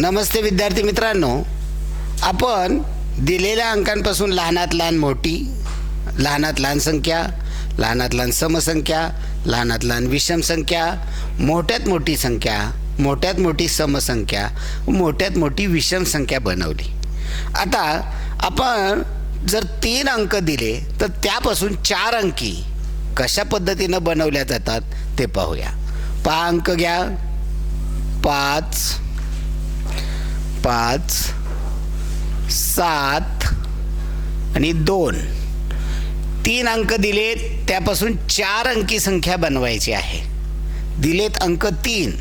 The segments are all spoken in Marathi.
नमस्ते विद्यार्थी मित्रांनो. आपण दिलेल्या अंकांपासून लहानात लहान मोठी लहानात लहान संख्या लहानात लहान समसंख्या लहानात लहान विषम संख्या मोठ्यात मोठी संख्या मोठ्यात मोठी समसंख्या मोठ्यात मोठी विषम संख्या बनवली. आता आपण जर तीन अंक दिले तर त्यापासून चार अंकी कशा पद्धतीनं बनवल्या जातात ते पाहूया. पहा अंक घ्या. पाच पाच सात आणि दोन. तीन अंक दिलेत त्यापासून चार अंकी संख्या बनवायची आहे. दिलेत अंक तीन.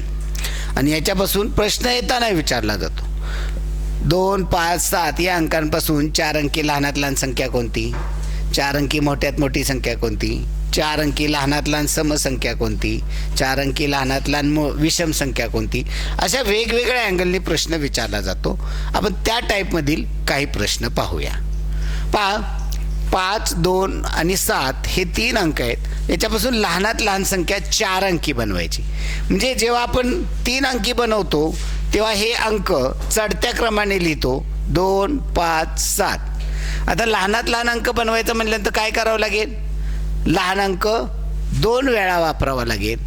आणि याच्यापासून प्रश्न येताना विचारला जातो. दोन पाच सात या अंकांपासून चार अंकी लहानात लहान संख्या कोणती? चार अंकी मोठ्यात मोठी संख्या कोणती? चार अंकी लहानात लहान समसंख्या कोणती? चार अंकी लहानात लहान विषम संख्या कोणती? अशा वेगवेगळ्या अँगलने प्रश्न विचारला जातो. आपण त्या टाईपमधील काही प्रश्न पाहूया. पहा पाच दोन आणि सात हे तीन अंक आहेत. याच्यापासून लहानात लहान संख्या चार अंकी बनवायची. म्हणजे जेव्हा आपण तीन अंकी बनवतो तेव्हा हे अंक चढत्या क्रमाने लिहितो. दोन पाच सात. आता लहानात लहान अंक बनवायचं म्हटल्यानंतर काय करावं लागेल? लहान अंक दोन वेळा वापरावा लागेल.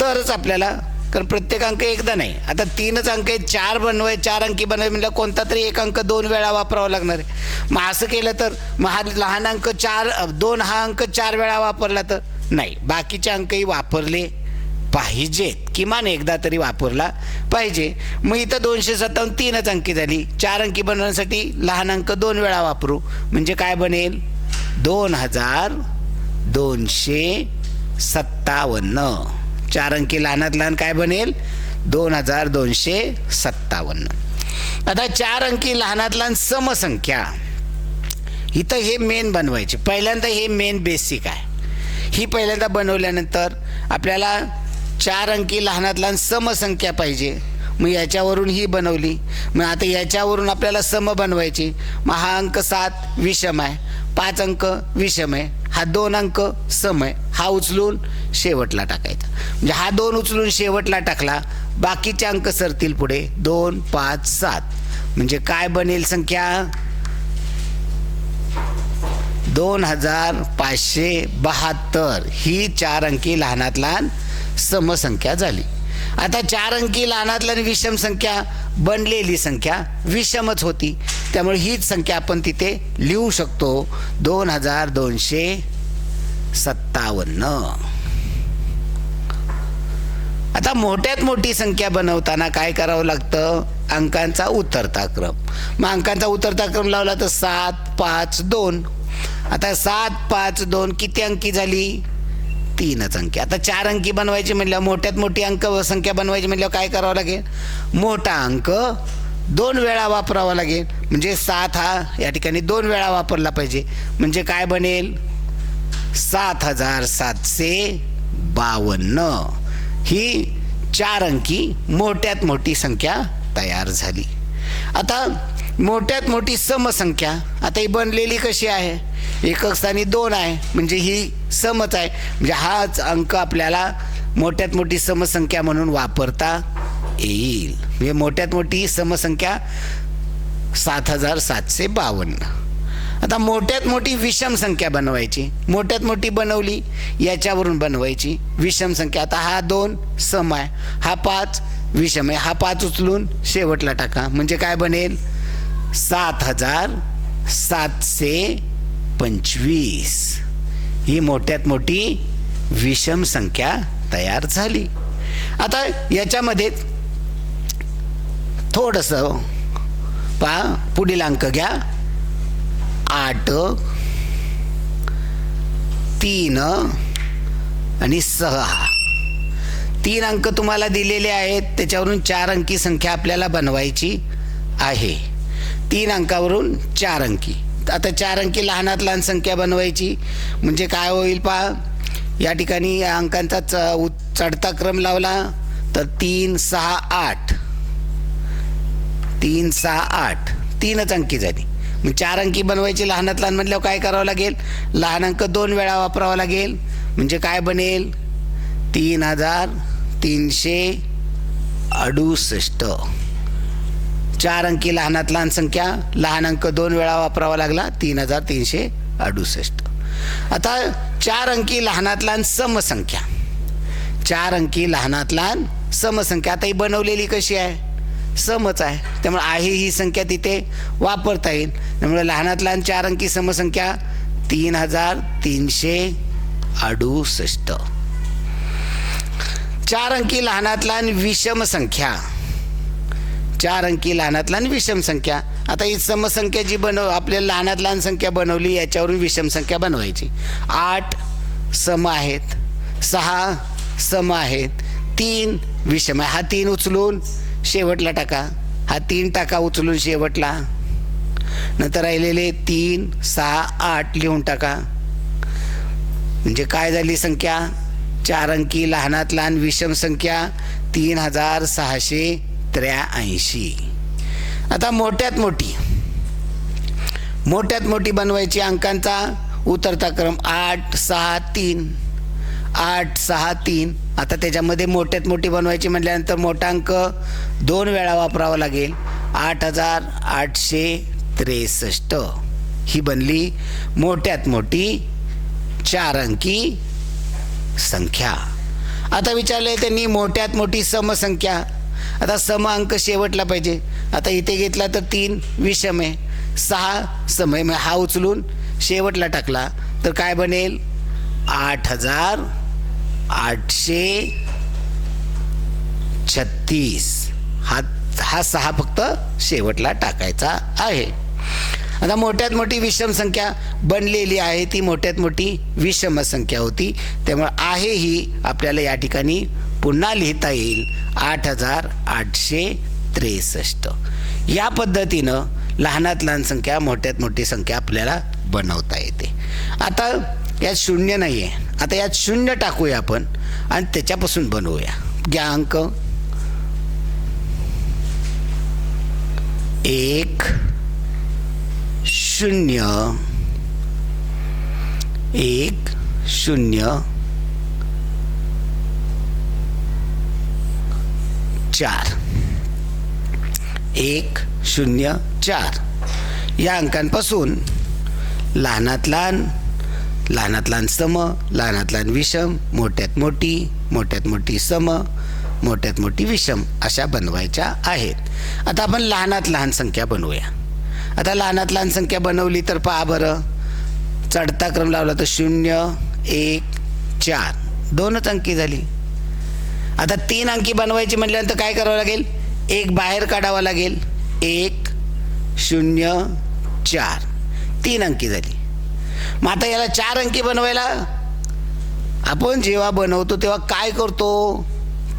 तरच आपल्याला कारण प्रत्येक अंक एकदा नाही. आता तीनच अंक आहेत चार बनवाय चार अंकी बनवाय म्हणजे कोणता तरी एक अंक दोन वेळा वापरावा लागणार आहे. मग असं केलं तर मग हा लहान अंक चार दोन हा अंक चार वेळा वापरला तर नाही. बाकीचे अंकही वापरले पाहिजेत. किमान एकदा तरी वापरला पाहिजे. मग इथं दोनशे सत्तावन्न तीनच अंकी झाली. चार अंकी बनवण्यासाठी लहान अंक दोन वेळा वापरू. म्हणजे काय बनेल? दोन हजार दोनशे सत्तावन्न. चार अंकी लहानात लहान काय बनेल? दोन हजार दोनशे सत्तावन्न. आता चार अंकी लहानात लहान समसंख्या. इथं हे मेन बनवायचे. पहिल्यांदा हे मेन बेसिक आहे. ही पहिल्यांदा बनवल्यानंतर आपल्याला चार अंकी लहानात लहान समसंख्या पाहिजे. मग याच्यावरून ही बनवली. मग आता याच्यावरून आपल्याला सम बनवायची. मग हा अंक सात विषम आहे. पाच अंक विषम आहे. हा दोन अंक सम आहे. हा उचलून शेवटला टाकायचा. म्हणजे हा दोन उचलून शेवटला टाकला बाकीचे अंक सरतील पुढे. दोन पाच सात. म्हणजे काय बनेल संख्या? दोन हजार पाचशे बहात्तर. ही चार अंकी लहानात लहान समसंख्या झाली. आता चार अंकी लहानात विषम संख्या बनलेली संख्या विषमच होती. त्यामुळे हीच संख्या आपण तिथे लिहू शकतो. दोन हजार दोनशे सत्तावन्न. आता मोठ्यात मोठी संख्या बनवताना काय करावं लागतं? अंकांचा उतरता क्रम मग अंकांचा उतरता क्रम लावला तर सात पाच दोन. आता सात पाच दोन किती अंकी झाली? तीनच अंकी आता चार अंकी बनवायची म्हणल्यावर मोठ्यात मोठी अंक संख्या बनवायची म्हणल्यावर काय करावं लागेल? मोठा अंक दोन वेळा वापरावा लागेल. म्हणजे सात हा या ठिकाणी दोन वेळा वापरला पाहिजे. म्हणजे काय बनेल? सात हजार सातशे बावन्न. ही चार अंकी मोठ्यात मोठी संख्या तयार झाली. आता मोठ्यात मोठी समसंख्या आता ही बनलेली कशी आहे? एकक स्थानी दोन आहे. म्हणजे ही समच आहे. म्हणजे हाच अंक आपल्याला मोठ्यात मोठी समसंख्या म्हणून वापरता येईल. म्हणजे मोठ्यात मोठी समसंख्या सात हजार सातशे बावन्न. आता मोठ्यात मोठी विषम संख्या बनवायची. मोठ्यात मोठी बनवली याच्यावरून बनवायची विषम संख्या. आता हा दोन सम आहे. हा पाच विषम आहे. हा पाच उचलून शेवटला टाका. म्हणजे काय बनेल? सात हजार सातशे पंचवीस. ही मोठ्यात मोठी विषम संख्या तयार झाली. आता याच्यामध्ये थोडंसं पा पुढील अंक घ्या. आठ तीन आणि सहा. तीन अंक तुम्हाला दिलेले आहेत त्याच्यावरून चार अंकी संख्या आपल्याला बनवायची आहे. तीन अंकावरून चार अंकी. आता चार अंकी लहानात लहान संख्या बनवायची. म्हणजे काय होईल पहा या ठिकाणी अंकांचा च उ- चढता क्रम लावला तर तीन सहा आठ. तीन सहा आठ. तीनच अंकी झाली. मग चार अंकी बनवायची लहानात लहान म्हटल्यावर काय करावं लागेल? लहान अंक दोन वेळा वापरावा लागेल. म्हणजे काय बनेल? तीन हजार तीनशे अडुसष्ट. चार अंकी लहानात लहान संख्या लहान अंक दोन वेळा वापरावा लागला तीन हजार तीनशे अडुसष्ट. आता चार अंकी लहानात लहान समसंख्या. चार अंकी लहानात लहान समसंख्या. आता ही बनवलेली कशी आहे? समच आहे. त्यामुळे आहे ही संख्या तिथे वापरता येईल. त्यामुळे लहानात लहान चार अंकी समसंख्या तीन हजार तीनशे अडुसष्ट. चार अंकी लहानात लहान विषम संख्या. चार अंकी लहानात लहान विषम संख्या. आता ही समसंख्या जी बनव आपल्याला लहानात लहान संख्या बनवली याच्यावरून विषम संख्या बनवायची. आठ सम आहेत सहा सम आहेत तीन विषम आहे हा तीन उचलून शेवटला टाका. हा तीन टाका उचलून शेवटला. नंतर राहिलेले तीन सहा आठ लिहून टाका. म्हणजे काय झाली संख्या? चार अंकी लहानात लहान विषम संख्या तीन हजार सहाशे त्र्याऐंशी आता मोठ्यात मोठी. मोठ्यात मोठी बनवायची अंकांचा उतरता क्रम आठ सहा तीन. आठ सहा तीन. आता त्याच्यामध्ये मोठ्यात मोठी बनवायची म्हटल्यानंतर मोठा अंक दोन वेळा वापरावा लागेल. आठ हजार आठशे त्रेसष्ट. ही बनली मोठ्यात मोठी चार अंकी संख्या. आता विचारलंय त्यांनी मोठ्यात मोठी समसंख्या. आता सम अंक शेवटला पाहिजे. आता इथे घेतला तर तीन विषम आहे. सहा समय मग हा उचलून शेवटला टाकला तर काय बनेल? आठ हजार आठशे छत्तीस. हा हा सहा फक्त शेवटला टाकायचा आहे. आता मोठ्यात मोठी विषम संख्या बनलेली आहे. ती मोठ्यात मोठी विषम संख्या होती. त्यामुळे आहे ही आपल्याला या ठिकाणी पुन्हा लिहिता येईल आठ हजार आठशे त्रेसष्ट. या पद्धतीनं लहानात लहान संख्या मोठ्यात मोठी संख्या आपल्याला बनवता येते. आता यात शून्य नाही आहे आता यात शून्य टाकूया आपण आणि त्याच्यापासून बनवूया. घ्या अंक एक शून्य. एक शून्य. चार. एक शून्य चार. या अंकांपासून लहानात लहान लहानात लहान सम लहानात लहान विषम मोठ्यात मोठी मोठ्यात मोठी सम मोठ्यात मोठी विषम अशा बनवायच्या आहेत. आता आपण लहानात लहान संख्या बनवूया. आता लहानात लहान संख्या बनवली तर पहा बरं. चढता क्रम लावला तर शून्य एक चार. दोनच अंकी झाली. आता तीन अंकी बनवायची म्हटल्यानंतर काय करावं लागेल? एक बाहेर काढावा लागेल. एक शून्य चार. तीन अंकी झाली. मग आता याला चार अंकी बनवायला आपण जेव्हा बनवतो तेव्हा काय करतो?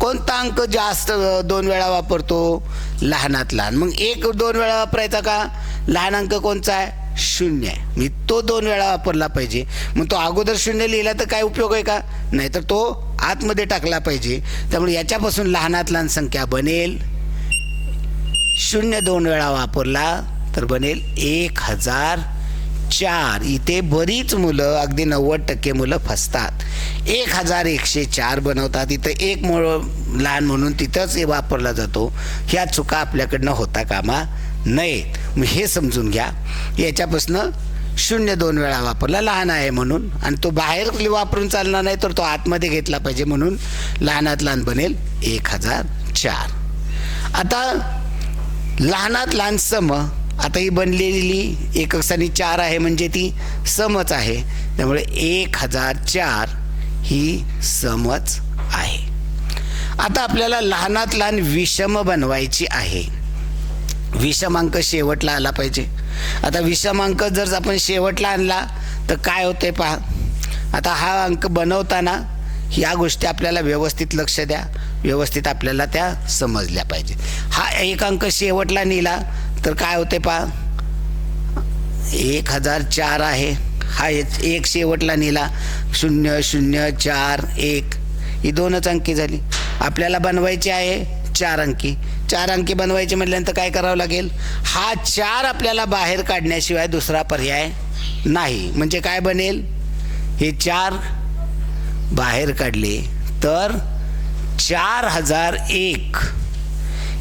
कोणता अंक जास्त दोन वेळा वापरतो? लहानात लहान. मग एक दोन वेळा वापरायचा का? लहान अंक कोणचा आहे? शून्य आहे. मी तो दोन वेळा वापरला पाहिजे. मग तो अगोदर शून्य लिहिला तर काय उपयोग आहे का? नाहीतर तो आतमध्ये टाकला पाहिजे. त्यामुळे याच्यापासून लहानात लहान संख्या बनेल. शून्य दोन वेळा वापरला तर बनेल एक हजार चार. इथे बरीच मुलं अगदी नव्वद टक्के मुलं फसतात. एक हजार एकशे चार बनवतात. इथं एक मुळ लहान म्हणून तिथंच हे वापरला जातो. ह्या चुका आपल्याकडनं होता कामा नयेत. मग हे समजून घ्या. याच्यापासनं शून्य दोन वेळा वापरला लहान आहे म्हणून. आणि तो बाहेर वापरून चालणार नाही तर तो आतमध्ये घेतला पाहिजे म्हणून लहानात लहान बनेल एक हजार चार. आता लहानात लहान सम आता ही बनलेली एक चार आहे म्हणजे ती समच आहे. त्यामुळे एक हजार चार ही समच आहे. आता आपल्याला लहानात लहान विषम बनवायची आहे. विषमांक शेवटला आला पाहिजे. आता विषम अंक जर आपण शेवटला आणला तर काय होते पहा. आता हा अंक बनवताना ह्या गोष्टी आपल्याला व्यवस्थित लक्ष द्या. व्यवस्थित आपल्याला त्या समजल्या पाहिजे. हा एक अंक शेवटला नेला तर काय होते पहा. एक हजार चार आहे. हा एक शेवटला नेला. शून्य शून्य चार एक. ही दोनच अंकी झाली. आपल्याला बनवायची आहे चार अंकी. चार अंकी बनवायचे म्हटल्यानंतर काय करावं लागेल? हा चार आपल्याला बाहेर काढण्याशिवाय दुसरा पर्याय नाही. म्हणजे काय बनेल? हे चार बाहेर काढले तर चार हजार एक.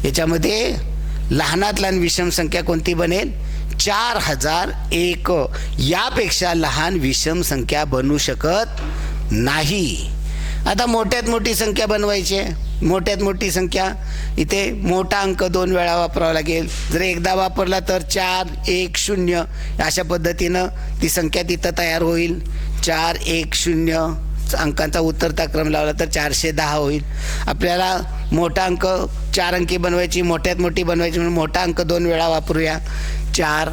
याच्यामध्ये लहानात लहान विषम संख्या कोणती बनेल? चार हजार एक. यापेक्षा लहान विषम संख्या बनू शकत नाही. आता मोठ्यात मोठी संख्या बनवायची आहे. मोठ्यात मोठी संख्या. इथे मोठा अंक दोन वेळा वापरावा लागेल. जर एकदा वापरला तर चार एक शून्य अशा पद्धतीनं ती संख्या तिथं तयार होईल. चार एक शून्य अंकांचा उतरता क्रम लावला तर चारशे दहा होईल. आपल्याला मोठा अंक चार अंकी बनवायची मोठ्यात मोठी बनवायची म्हणून मोठा अंक दोन वेळा वापरूया. चार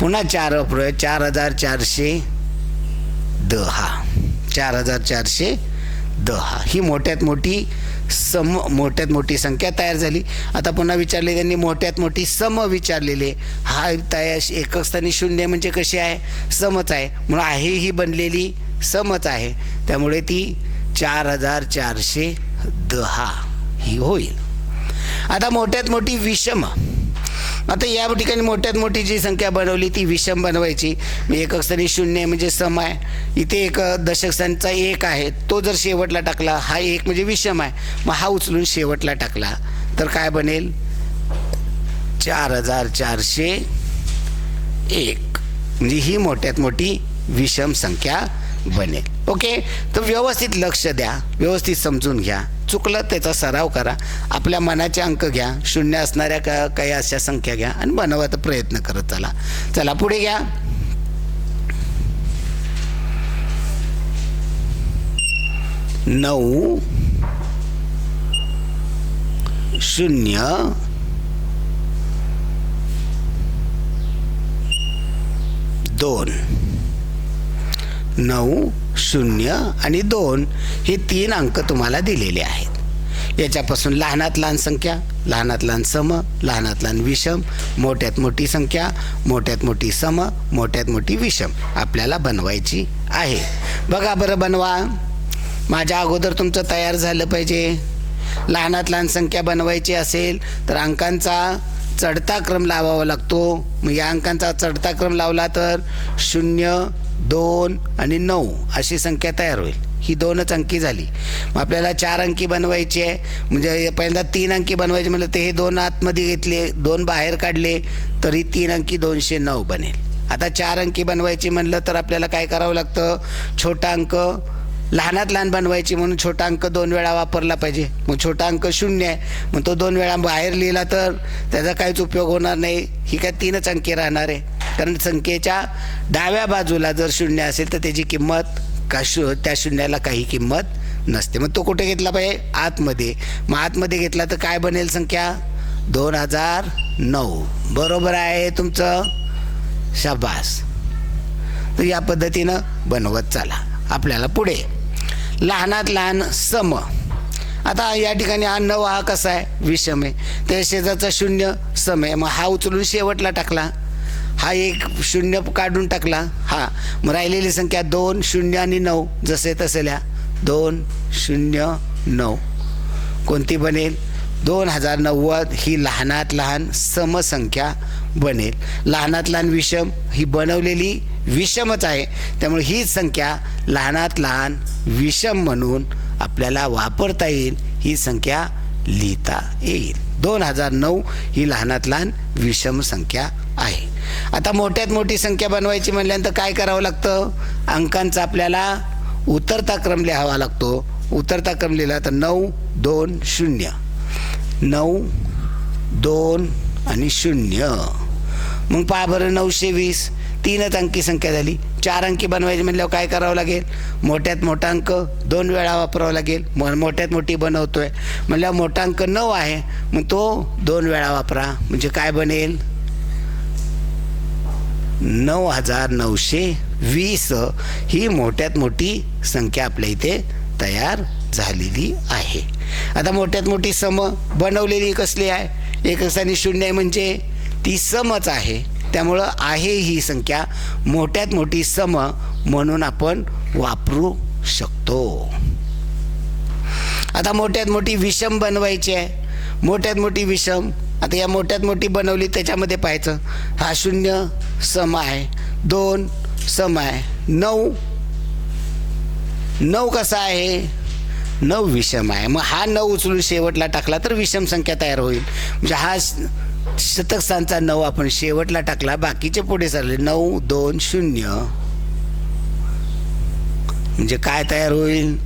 पुन्हा चार वापरूया. चार हजार चारशे दहा. चार हजार चारशे दहा. ही मोठ्यात मोठी सम मोठ्यात मोठी संख्या तयार झाली. आता पुन्हा विचारले त्यांनी मोठ्यात मोठी सम विचारलेले. हा तयार एकक स्थानी शून्य म्हणजे कशी आहे? समच आहे. म्हणून आहे ही बनलेली समच आहे. त्यामुळे ती चार हजार चारशे दहा. ही होईल. आता मोठ्यात मोठी विषम. आता या ठिकाणी मोठ्यात मोठी जी संख्या बनवली ती विषम बनवायची. मी एकक स्थानी शून्य म्हणजे सम आहे. इथे एक दशक स्थानचा एक आहे. तो जर शेवटला टाकला हा एक म्हणजे विषम आहे. मग हा उचलून शेवटला टाकला. तर काय बनेल? चार हजार चारशे एक. म्हणजे ही मोठ्यात मोठी विषम संख्या बनेल. ओके? तर व्यवस्थित लक्ष द्या. व्यवस्थित समजून घ्या. चुकलं त्याचा सराव करा. आपल्या मनाचे अंक घ्या. शून्य असणाऱ्या का काही अशा संख्या घ्या आणि बनवायचा प्रयत्न करत चला. चला पुढे घ्या. नऊ. शून्य. दोन. नऊ शून्य आणि दोन हे तीन अंक तुम्हाला दिलेले आहेत. याच्यापासून लहानात लहान संख्या लहानात लहान सम लहानात लहान विषम मोठ्यात मोठी संख्या मोठ्यात मोठी सम मोठ्यात मोठी विषम आपल्याला बनवायची आहे. बघा बरं बनवा. माझ्या अगोदर तुमचं तयार झालं पाहिजे. लहानात लहान संख्या बनवायची असेल तर अंकांचा चढता क्रम लावावा लागतो. मग या अंकांचा चढता क्रम लावला तर शून्य दोन आणि नऊ अशी संख्या तयार होईल. ही दोनच अंकी झाली. मग आपल्याला चार अंकी बनवायची आहे. म्हणजे पहिल्यांदा तीन अंकी बनवायची म्हणलं ते हे दोन आतमध्ये घेतले दोन बाहेर काढले तरी तीन अंकी दोनशे नऊ बनेल. आता चार अंकी बनवायची म्हणलं तर आपल्याला काय करावं लागतं? छोटा अंक लहानात लहान बनवायची म्हणून छोटा अंक दोन वेळा वापरला पाहिजे. मग छोटा अंक शून्य आहे. मग तो दोन वेळा बाहेर लिहिला तर त्याचा काहीच उपयोग होणार नाही. ही काय तीनच अंकी राहणार आहे. कारण संख्येच्या डाव्या बाजूला जर शून्य असेल तर त्याची किंमत का शू त्या शून्याला काही किंमत नसते. मग तो कुठे घेतला पाहिजे? आतमध्ये. मग आतमध्ये घेतला तर काय बनेल संख्या? दोन हजार नऊ. बरोबर आहे तुमचं? शाबास. तर या पद्धतीनं बनवत चला. आपल्याला पुढे. लहानात लहान सम. आता या ठिकाणी हा नऊ हा कसा आहे? विषम आहे. त्या शेजारचा शून्य सम आहे. मग हा उचलून शेवटला टाकला. हा एक शून्य काढून टाकला. हा. मग राहिलेली संख्या दोन शून्य आणि नऊ. जसे तसेल्या दोन शून्य नऊ. कोणती बनेल? दोन हजार नव्वद ही लहानात लहान समसंख्या बनेल. लहानात लहान विषम ही बनवलेली विषमच आहे. त्यामुळे ही संख्या लहानात लहान विषम म्हणून आपल्याला वापरता येईल. ही संख्या लिहिता येईल. दोन हजार नऊ ही लहानात लहान विषम संख्या आहे. आता मोठ्यात मोठी संख्या बनवायची म्हणल्यानंतर काय करावं लागतं? अंकांचा आपल्याला उतरता क्रम लिहावा लागतो. उतरता क्रम लिहिला तर नऊ दोन शून्य. नऊ दोन आणि शून्य. मग पहा बरं नऊशे वीस. तीनच अंकी संख्या झाली. चार अंकी बनवायची म्हणल्यावर काय करावं लागेल? मोठ्यात मोठा अंक दोन वेळा वापरावा लागेल. मो मोठ्यात मोठी बनवतोय. म्हणल्यावर मोठा अंक नऊ आहे. मग तो दोन वेळा वापरा. म्हणजे काय बनेल? नऊ हजार नऊशे वीस ही मोठ्यात मोठी संख्या आपल्या इथे तयार झालेली आहे. आता मोठ्यात मोठी सम बनवलेली कसली आहे? एकच आणि शून्य आहे म्हणजे ती समच आहे. त्यामुळं आहे ही संख्या मोठ्यात मोठी सम म्हणून आपण वापरू शकतो. आता मोठ्यात मोठी विषम बनवायची आहे. मोठ्यात मोठी विषम आता या मोठ्यात मोठी बनवली त्याच्यामध्ये पाहायचं. हा शून्य सम आहे. दोन सम आहे. नऊ. नऊ कसा आहे? नऊ विषम आहे. मग हा नऊ उचलून शेवटला टाकला तर विषम संख्या तयार होईल. म्हणजे हा श- शतक नऊ आपण शेवटला टाकला. बाकीचे पुढे चालले नऊ दोन शून्य. म्हणजे काय तयार होईल?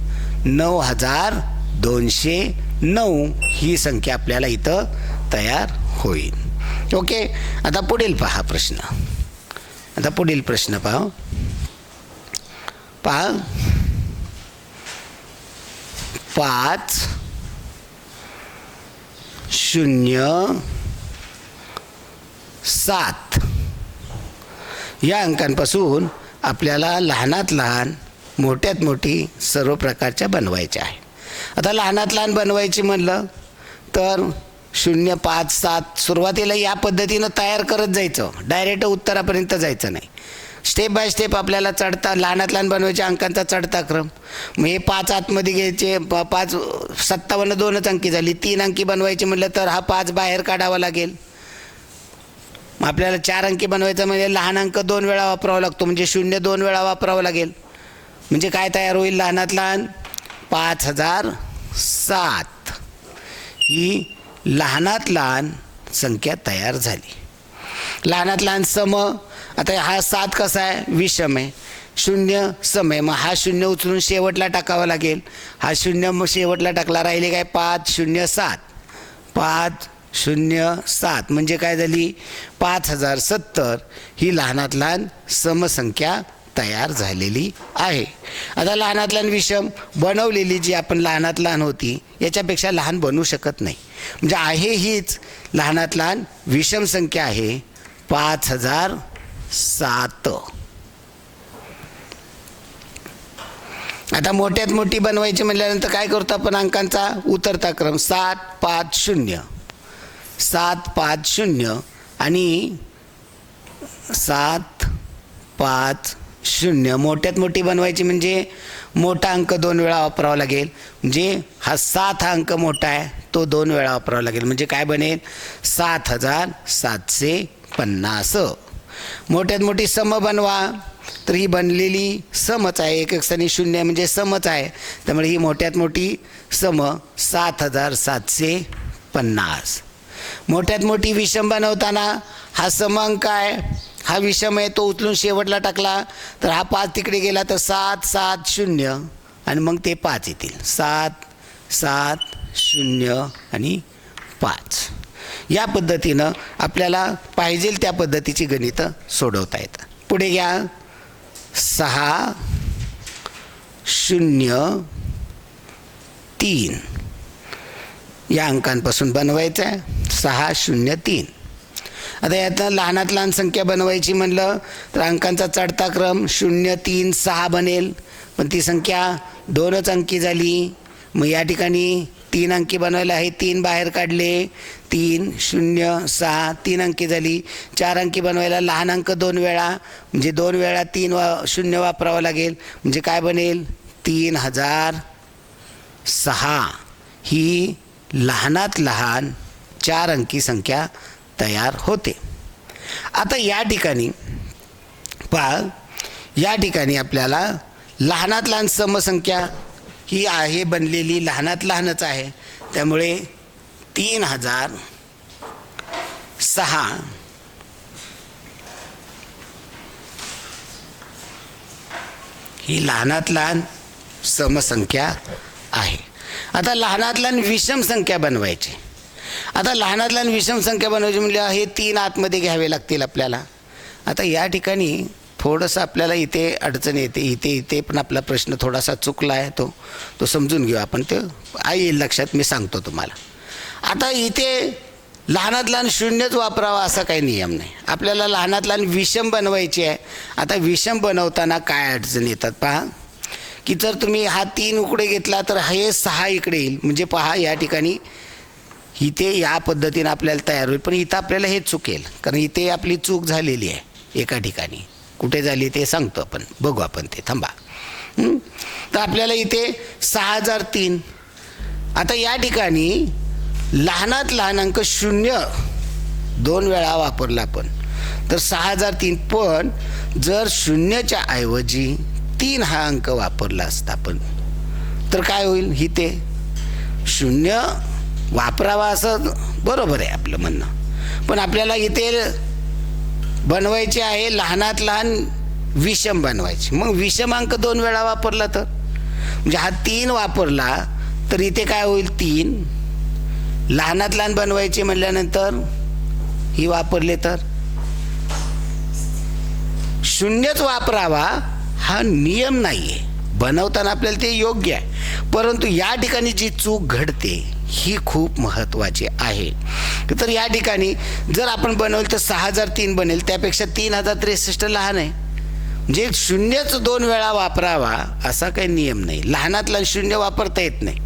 नऊ हजार दोनशे नऊ. ही संख्या आपल्याला इथं तयार होईल ओके? आता पुढील पहा प्रश्न. आता पुढील प्रश्न पहा. पहा. पाच शून्य सात. या अंकांपासून आपल्याला लहानात लहान मोठ्यात मोठी सर्व प्रकारच्या बनवायच्या आहे आता लहानात लहान बनवायची म्हणलं तर शून्य पाच सात. सुरुवातीला या पद्धतीनं तयार करत जायचं. डायरेक्ट उत्तरापर्यंत जायचं नाही. स्टेप बाय स्टेप आपल्याला चढता लहानात लहान बनवायच्या अंकांचा चढता क्रम. मग हे पाच आतमध्ये घ्यायचे प- पाच सत्तावन्न दोनच अंकी झाली. तीन अंकी बनवायची म्हटलं तर हा पाच बाहेर काढावा लागेल. मग आपल्याला चार अंकी बनवायचं म्हणजे लहान अंक दोन वेळा वापरावा लागतो. म्हणजे शून्य दोन वेळा वापरावं लागेल. म्हणजे काय तयार होईल? लहानात लहान पाच हजार सात. ही लहानात लहान संख्या तयार झाली. लहानात लहान सम आता हा सात कसा आहे? विषम आहे. शून्य सम आहे. मग हा शून्य उचलून शेवटला टाकावा लागेल. हा शून्य मग शेवटला टाकला राहिले काय? पाच शून्य सात. पाच शून्य सात. म्हणजे काय झाली? पाच हजार सत्तर ही लहानात लहान समसंख्या तयार झालेली आहे. आता लहानात लहान विषम बनवलेली जी आपण लहानात लहान होती याच्यापेक्षा लहान बनवू शकत नाही. म्हणजे आहे हीच लहानात लहान विषम संख्या आहे पाच हजार सात. आता मोठ्यात मोठी बनवायची म्हटल्यानंतर काय करतो आपण? अंकांचा उतरता क्रम सात पाच शून्य. सात पाच शून्य आणि सात पाच शून्य. मोठ्यात मोठी बनवायची म्हणजे मोठा अंक दोन वेळा वापरावा लागेल. म्हणजे हा सात हा अंक मोठा आहे तो दोन वेळा वापरावा लागेल. म्हणजे काय बनेल? सात हजार सातशे पन्नास. मोठ्यात मोठी सम बनवा. तर ही बनलेली समच आहे. एक एक स्थानी शून्य म्हणजे समच आहे. त्यामुळे ही मोठ्यात मोठी सम सात हजार सातशे पन्नास. मोठ्यात मोठी विषम बनवताना हा सम अंक आहे. हा विषम आहे तो उचलून शेवटला टाकला तर हा पाच तिकडे गेला तर सात सात शून्य आणि मग ते पाच येतील. सात सात शून्य आणि पाच. या पद्धतीनं आपल्याला पाहिजे त्या पद्धतीची गणितं सोडवता येतात. पुढे घ्या. सहा शून्य तीन. या अंकांपासून बनवायचं आहे सहा शून्य तीन. आता यातनं लहानात लहान संख्या बनवायची म्हणलं तर अंकांचा चढता क्रम शून्य तीन सहा बनेल. पण ती संख्या दोनच अंकी झाली. मग या ठिकाणी तीन अंकी बनवायला आहे. तीन बाहेर काढले. तीन शून्य सहा तीन अंकी झाली. चार अंकी बनवायला लहान अंक दोन वेळा. म्हणजे दोन वेळा तीन वा शून्य वापरावं लागेल. म्हणजे काय बनेल? तीन हजार सहा. ही लहानात लहान चार अंकी संख्या तयार होते. आता या ठिकाणी पहा या ठिकाणी आपल्याला लहानात लहान समसंख्या ही आहे बनलेली लहानात लहानच आहे. त्यामुळे तीन हजार सहा ही लहानात लहान समसंख्या आहे. आता लहानात लहान विषम संख्या बनवायची. आता लहानात लहान विषम संख्या बनवायची म्हणजे हे तीन आतमध्ये घ्यावे लागतील आपल्याला. आता या ठिकाणी थोडंसं आपल्याला इथे अडचण येते इथे इथे पण आपला प्रश्न थोडासा चुकला आहे तो. तो समजून घेऊ आपण ते येईल लक्षात मी सांगतो तुम्हाला. आता इथे लहानात लहान शून्यच वापरावा असा काही नियम नाही. आपल्याला लहानात लहान विषम बनवायची आहे. आता विषम बनवताना काय अडचण येतात पहा. की जर तुम्ही हा तीन उकडे घेतला तर हे सहा इकडे येईल. म्हणजे पहा या ठिकाणी इथे या पद्धतीनं आपल्याला तयार होईल. पण इथं आपल्याला हे चुकेल. कारण इथे आपली चूक झालेली आहे एका ठिकाणी. कुठे झाली ते सांगतो आपण. बघू आपण ते. थांबा. तर आपल्याला इथे सहा हजार तीन. आता या ठिकाणी लहानात लहान अंक शून्य. दोन वेळा वापरला आपण. तर सहा हजार तीन. पण जर शून्यच्या ऐवजी तीन हा अंक वापरला असता आपण तर काय होईल? ही ते शून्य वापरावा असं बरोबर आहे आपलं म्हणणं. पण आपल्याला इथे बनवायचे आहे लहानात लहान विषम बनवायचे. मग विषमांक दोन वेळा वापरला तर? म्हणजे हा तीन वापरला तर इथे काय होईल तीन? लहानात लहान बनवायचे म्हणल्यानंतर ही वापरले तर? शून्यच वापरावा हा नियम नाही आहे बनवताना आपल्याला ते योग्य आहे. परंतु या ठिकाणी जी चूक घडते ही खूप महत्त्वाची आहे. तर या ठिकाणी जर आपण बनवलं तर सहा हजार तीन बनेल त्यापेक्षा तीन हजार त्रेसष्ट लहान आहे. म्हणजे शून्यच दोन वेळा वापरावा असा काही नियम नाही. लहानातला शून्य वापरता येत नाही.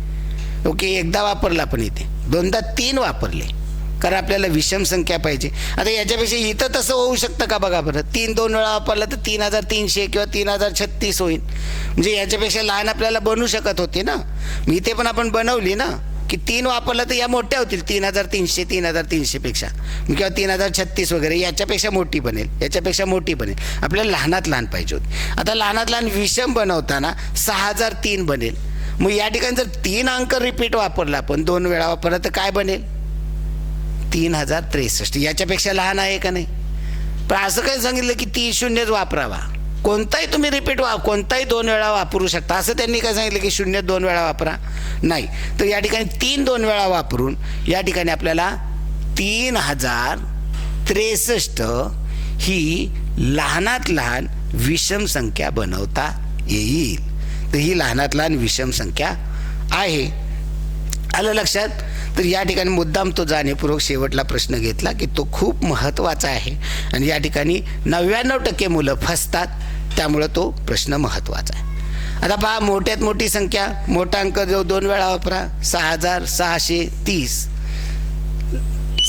ओके एकदा वापरला पण इथे दोनदा तीन वापरले. कारण आपल्याला विषम संख्या पाहिजे. आता याच्यापेक्षा इथं तसं होऊ शकतं का बघा बरं? तीन दोन वेळा वापरलं तर तीन हजार तीनशे किंवा तीन हजार छत्तीस होईल. म्हणजे याच्यापेक्षा लहान आपल्याला बनू शकत होते ना? मी इथे पण आपण बनवली ना? की तीन वापरलं तर या मोठ्या होतील तीन हजार तीनशे तीन हजार तीनशेपेक्षा किंवा तीन हजार छत्तीस वगैरे याच्यापेक्षा मोठी बनेल याच्यापेक्षा मोठी बनेल. आपल्याला लहानात लहान पाहिजे होती. आता लहानात लहान विषम बनवताना सहा हजार तीन बनेल. मग या ठिकाणी जर तीन अंक रिपीट वापरला आपण दोन वेळा वापरला तर काय बनेल? तीन हजार त्रेसष्ट. याच्यापेक्षा लहान आहे का नाही? पण असं काय सांगितलं की ती शून्यच वापरावा. कोणताही तुम्ही रिपीट वा कोणताही दोन वेळा वापरू शकता. असं त्यांनी काय सांगितलं की शून्य दोन वेळा वापरा. नाही. तर या ठिकाणी तीन दोन वेळा वापरून या ठिकाणी आपल्याला तीन हजार त्रेसष्ट ही लहानात लहान विषम संख्या बनवता येईल. तर ही लहानात लहान विषम संख्या आहे. आलं लक्षात? तर या ठिकाणी मुद्दाम तो जाणीवपूर्वक शेवटला प्रश्न घेतला की तो खूप महत्त्वाचा आहे. आणि या ठिकाणी नव्याण्णव टक्के मुलं फसतात. त्यामुळं तो प्रश्न महत्त्वाचा आहे. आता पहा मोठ्यात मोठी संख्या मोठा अंक जो दोन वेळा वापरा सहा हजार सहाशे तीस.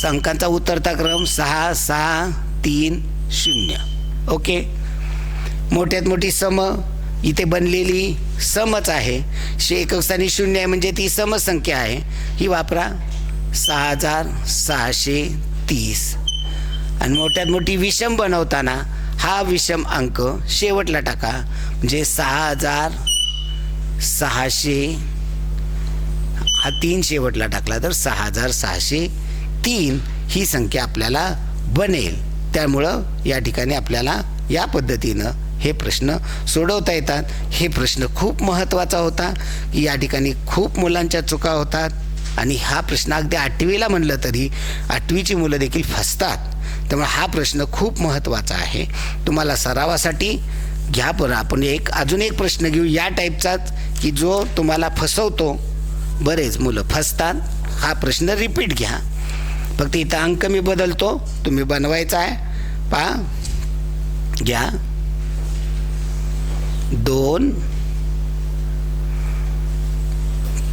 अंकांचा उतरता क्रम सहा सहा तीन शून्य. ओके? मोठ्यात मोठी सम इथे बनलेली समच आहे. शे एकस्थानी शून्य आहे म्हणजे ती समसंख्या आहे. ही वापरा सहा हजार सहाशे तीस. आणि मोठ्यात मोठी विषम बनवताना हा विषम अंक शेवटला टाका. म्हणजे सहा हजार सहाशे हा तीन शेवटला टाकला तर सहा हजार सहाशे तीन ही संख्या आपल्याला बनेल. त्यामुळं या ठिकाणी आपल्याला या पद्धतीनं हे प्रश्न सोडवता येतात. हे प्रश्न खूप महत्त्वाचा होता. की या ठिकाणी खूप मुलांच्या चुका होतात. आणि हा प्रश्न अगदी आठवीला म्हणलं तरी आठवीची मुलं देखील फसतात. त्यामुळे हा प्रश्न खूप महत्त्वाचा आहे. तुम्हाला सरावासाठी घ्या बरं. आपण एक अजून एक प्रश्न घेऊ. या टाईपचाच की जो तुम्हाला फसवतो. बरेच मुलं फसतात. हा प्रश्न रिपीट घ्या. फक्त इथं अंक मी बदलतो. तुम्ही बनवायचा आहे. पहा. घ्या. दोन.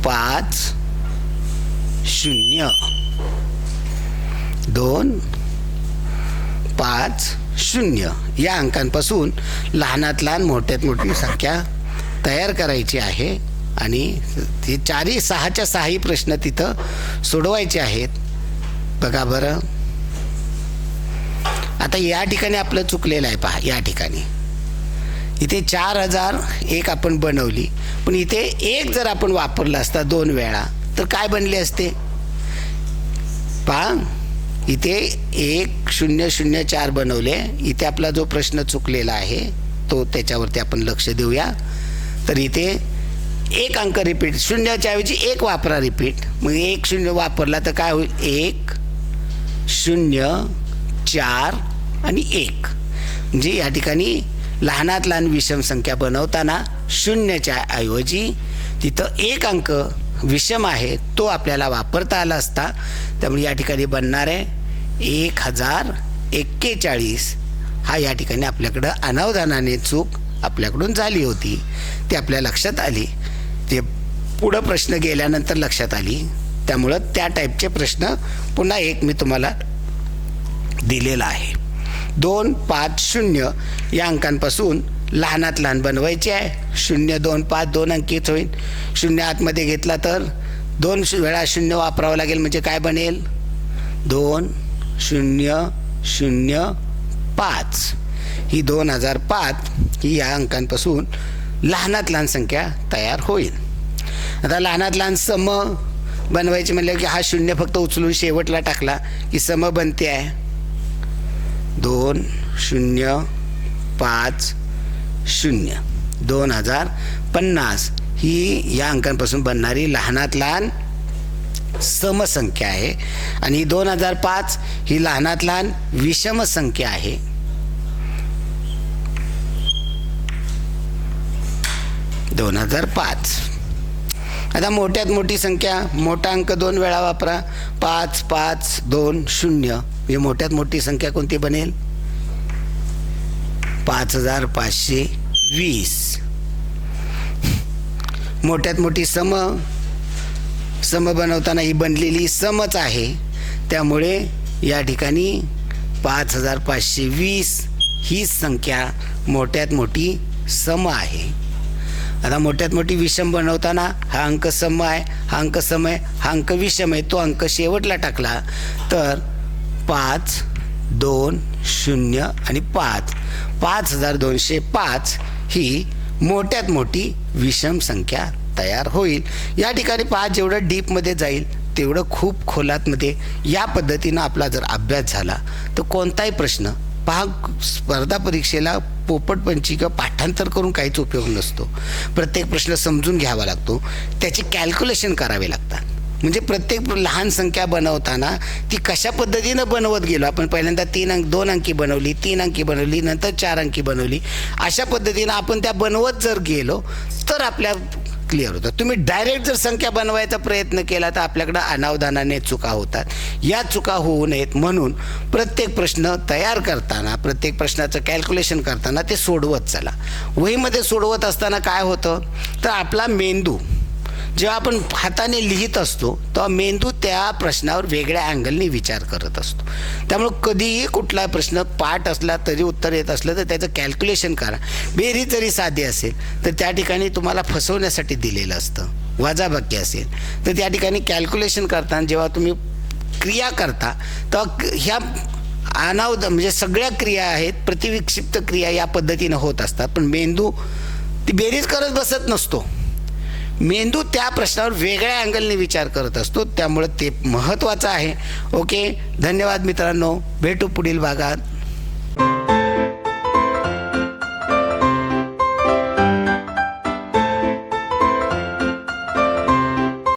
पाच. शून्य. दोन. पाच शून्य या अंकांपासून लहानात लहान मोठ्यात मोठी संख्या तयार करायची आहे. आणि ते चारही सहाच्या सहाही प्रश्न तिथं सोडवायचे आहेत. बघा बरं. आता या ठिकाणी आपलं चुकलेलं आहे पहा या ठिकाणी. इथे चार हजार एक आपण बनवली. पण इथे एक जर आपण वापरला असता दोन वेळा तर काय बनले असते? पहा. इथे एक शून्य शून्य चार बनवले. इथे आपला जो प्रश्न चुकलेला आहे तो त्याच्यावरती आपण लक्ष देऊया. तर इथे एक अंक रिपीट शून्याच्या ऐवजी एक वापरा रिपीट मग एक शून्य वापरला तर काय होईल? एक शून्य चार आणि एक. म्हणजे या ठिकाणी लहानात लहान विषम संख्या बनवताना शून्याच्या ऐवजी तिथं एक अंक विषम आहे तो आपल्याला वापरता आला असता. त्यामुळे या ठिकाणी बनणार आहे. एक हजार एक्केचाळीस. हा या ठिकाणी आपल्याकडं अनावधानाने चूक आपल्याकडून झाली होती. ती आपल्या लक्षात आली. ते पुढं प्रश्न गेल्यानंतर लक्षात आली. त्यामुळं त्या टाईपचे प्रश्न पुन्हा एक मी तुम्हाला दिलेला आहे. दोन पाच शून्य या अंकांपासून लहानात लहान बनवायचे आहे. शून्य दोन पाच दोन अंकीच होईल. शून्य आतमध्ये घेतला तर दोन वेळा शून्य वापरावं लागेल म्हणजे काय बनेल? दोन शून्य शून्य पाच. ही दोन हजार पाच ही या अंकांपासून लहानात लहान संख्या तयार होईल. आता लहानात लहान सम बनवायचे म्हणलं की हा शून्य फक्त उचलून शेवटला टाकला की सम बनते आहे. दोन शून्य पाच शून्य. दोन हजार पन्नास ही या अंकांपासून बनणारी लहानात लहान समसंख्या आहे. आणि दोन हजार पाच ही लहानात लहान विषम संख्या आहे. दोन हजार पाच. आता मोठ्यात मोठी संख्या मोठा अंक दोन वेळा वापरा. पाच पाच दोन शून्य. म्हणजे मोठ्यात मोठी संख्या कोणती बनेल? पाच हजार पाचशे वीस. मोठ्यात मोठी सम सम बनवताना ही बनलेली समच आहे. त्यामुळे या ठिकाणी पाच हजार पाचशे वीस ही संख्या मोठ्यात मोठी सम आहे. आता मोठ्यात मोठी विषम बनवताना हा अंक सम आहे हा अंक सम आहे हा अंक विषम आहे तो अंक शेवटला टाकला तर पाच दोन शून्य आणि पाच. पाच हजार दोनशे पाच ही मोठ्यात मोठी विषम संख्या तयार होईल. या ठिकाणी पहा जेवढं डीपमध्ये जाईल तेवढं खूप खोलातमध्ये या पद्धतीनं आपला जर अभ्यास झाला तर कोणताही प्रश्न पहा स्पर्धा परीक्षेला पोपटपंची किंवा पाठांतर करून काहीच उपयोग नसतो. प्रत्येक प्रश्न समजून घ्यावा लागतो. त्याची कॅल्क्युलेशन करावे लागतात. म्हणजे प्रत्येक लहान संख्या बनवताना ती कशा पद्धतीनं बनवत गेलो? आपण पहिल्यांदा तीन अंक दोन अंकी बनवली तीन अंकी बनवली नंतर चार अंकी बनवली. अशा पद्धतीनं आपण त्या बनवत जर गेलो तर आपल्या क्लिअर होतं. तुम्ही डायरेक्ट जर संख्या बनवायचा प्रयत्न केला तर आपल्याकडं अनावधानाने चुका होतात. या चुका होऊ नयेत म्हणून प्रत्येक प्रश्न तयार करताना प्रत्येक प्रश्नाचं कॅल्क्युलेशन करताना ते सोडवत चला. वहीमध्ये सोडवत असताना काय होतं? तर आपला मेंदू जेव्हा आपण हाताने लिहित असतो तेव्हा मेंदू त्या प्रश्नावर वेगळ्या अँगलने विचार करत असतो. त्यामुळे कधीही कुठला प्रश्न पाठ असला तरी उत्तर येत असलं तर त्याचं कॅल्क्युलेशन करा. बेरी जरी साधी असेल तर त्या ठिकाणी तुम्हाला फसवण्यासाठी दिलेलं असतं. वजाबाकी असेल तर त्या ठिकाणी कॅल्क्युलेशन करताना जेव्हा तुम्ही क्रिया करता तेव्हा ह्या अनावध म्हणजे सगळ्या क्रिया आहेत प्रतिविक्षिप्त क्रिया या पद्धतीनं होत असतात. पण मेंदू ती बेरीज करत बसत नसतो. मेंदू त्या प्रश्नावर वेगळ्या अँगलने विचार करत असतो. त्यामुळे ते महत्त्वाचं आहे. ओके धन्यवाद मित्रांनो. भेटू पुढील भागात.